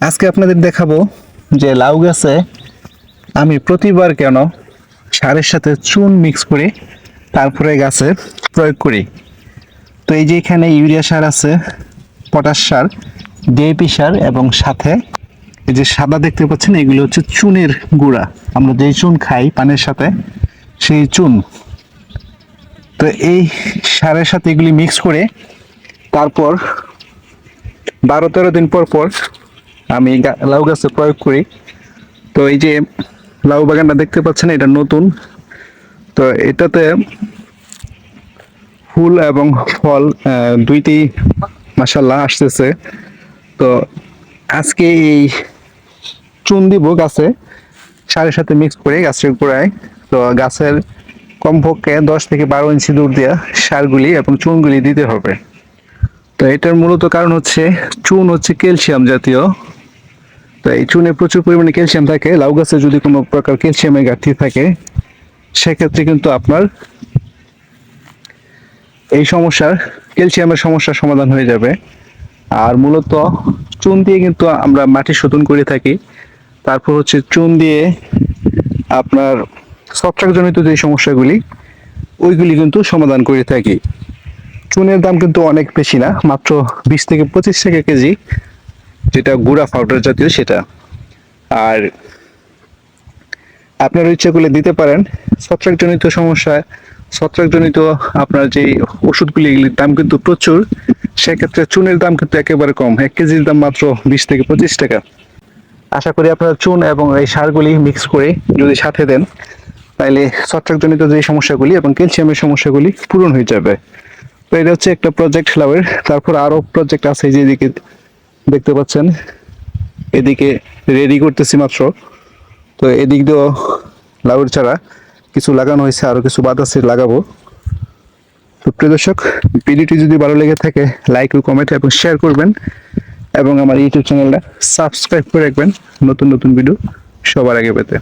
আজকে আপনাদের দেখাবো যে লাউ গাছে আমি প্রতিবার কেন সারের সাথে চুন মিক্স করে তারপরে গাছে প্রয়োগ করি। তো এই যে এখানে ইউরিয়া সার আছে, পটাশ সার, ডিএপি সার এবং সাথে এই যে সাদা দেখতে পাচ্ছেন, এগুলো হচ্ছে চুনের গুঁড়া। আমরা যেই চুন খাই পানের সাথে, সেই চুন। তো এই সারের সাথে এগুলি মিক্স করে তারপর বারো তেরো দিন পর পর আমি লাউ গাছে প্রয়োগ করি। তো এই যে লাউ বাগানটা দেখতে পাচ্ছেন, এটা নতুন। তো এটাতে ফুল এবং ফল দুইটি মাসাল্লাহ আসতেছে। তো আজকে এই চুন দিব গাছে। সারের সাথে মিক্স করে গাছের গোড়ায়। তো গাছের কমপক্ষে দশ থেকে বারো ইঞ্চি দূর দিয়ে সারগুলি এবং চুনগুলি দিতে হবে। তো এটার মূলত কারণ হচ্ছে, চুন হচ্ছে ক্যালসিয়াম জাতীয় তো এই চুনে প্রচুর পরিমাণে ক্যালসিয়াম থাকে। লাউ গাছে যদি কোনো প্রকার ক্যালসিয়ামের ঘাটতি থাকে, সেক্ষেত্রে কিন্তু আপনার এই সমস্যার ক্যালসিয়ামের সমস্যার সমাধান হয়ে যাবে। আর মূলত চুন দিয়ে কিন্তু আমরা মাটি শোধন করে থাকি। তারপর হচ্ছে চুন দিয়ে আপনার ছত্রাকজনিত যে সমস্যাগুলি, ওইগুলি কিন্তু সমাধান করে থাকি। চুনের দাম কিন্তু অনেক বেশি না, মাত্র বিশ থেকে পঁচিশ টাকা কেজি। যেটা গুঁড়া পাউডার জাতীয় সেটা। আর আপনার ইচ্ছা করলে দিতে পারেন। ছত্রাকজনিত সমস্যা, ছত্রাকজনিত আপনার যে ওষুধগুলি, এগুলির দাম কিন্তু প্রচুর। সেক্ষেত্রে চুনের দাম কিন্তু একেবারে কম। এক কেজির দাম মাত্র বিশ থেকে পঁচিশ টাকা। আশা করি আপনারা চুন এবং এই সারগুলি মিক্স করে যদি সাথে দেন তাহলে ছত্রাকজনিত যে সমস্যাগুলি এবং ক্যালসিয়ামের সমস্যাগুলি পূরণ হয়ে যাবে। তো এটা হচ্ছে একটা প্রজেক্ট লাভের তারপর আরও প্রজেক্ট আছে এই যে এদিকে দেখতে পাচ্ছেন। এদিকে রেডি করতেছি মাত্র। তো এদিক দিয়েও লাউর ছাড়া কিছু লাগানো হয়েছে আরও কিছু আছে, লাগাবো। তো প্রিয় দর্শক, ভিডিওটি যদি ভালো লেগে থাকে লাইক ও কমেন্ট এবং শেয়ার করবেন এবং আমার ইউটিউব চ্যানেলটা সাবস্ক্রাইব করে রাখবেন। নতুন নতুন ভিডিও সবার আগে পেতে।